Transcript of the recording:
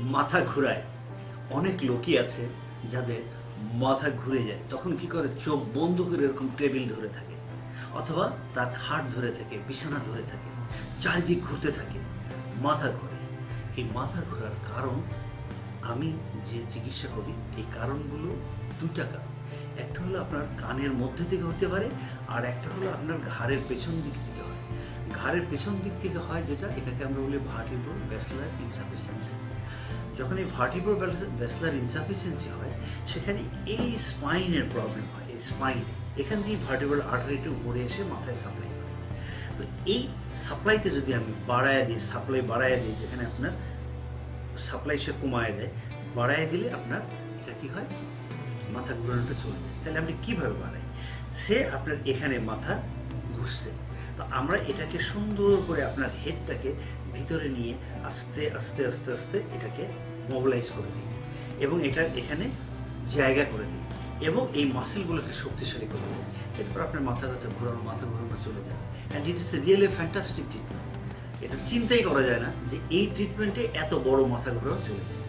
মাথা ঘুরায়। অনেক লোকই আছে যাদের মাথা ঘুরে যায়। তখন কি করে? চোখ বন্ধ করে এরকম টেবিল ধরে থাকে। অথবা তার খাট ধরে থাকে, বিছানা ধরে থাকে, চারিদিক ঘুরতে থাকে। মাথা ঘোরে। এই মাথা ঘোরার কারণ আমি যে চিকিৎসা করি, এই কারণগুলো দুটা কারণ। একটা হলো আপনার কানের মধ্যে থেকে হতে পারে, আর একটা হলো আপনার ঘাড়ের পেছন দিক থেকে হয়। ঘাড়ের পেছন দিক থেকে হয় যেটা, এটাকে আমরা বলি ভার্টিব্রো ব্যাসলার ইনসাফিসিয়েন্সি যখন এই ভার্টিব্রো ব্যাসলার ইনসাফিসিয়েন্সি হয়, সেখানে এই স্পাইনের প্রবলেম হয়, এই স্পাইনে এখান দিয়ে ভার্টিব্রাল আর্টারিটা উপরে এসে মাথায় সাপ্লাই করে। তো এই সাপ্লাইতে যদি আমি বাড়ায় দিই সাপ্লাই বাড়ায় দিই, যেখানে আপনার সাপ্লাই সে কমায় দেয়, বাড়ায় দিলে আপনার এটা কি হয়? মাথা ঘুরানোটা চলে যায়। তাহলে আপনি কীভাবে বাড়াই? সে আপনার এখানে মাথা ঘুরছে। তো আমরা এটাকে সুন্দর করে আপনার হেডটাকে ভিতরে নিয়ে আস্তে আস্তে আস্তে আস্তে এটাকে মোবিলাইজ করে দিই এবং এটা এখানে জায়গা করে দিই এবং এই মাসেলগুলোকে শক্তিশালী করে দেয় এরপর আপনার মাথা ব্যথা ঘোরানো, মাথা ঘোরানো চলে যাবে। And it is a really fantastic treatment এটা চিন্তাই করা যায় না যে এই ট্রিটমেন্টে এত বড় মাথা ঘোরানো চলে যায়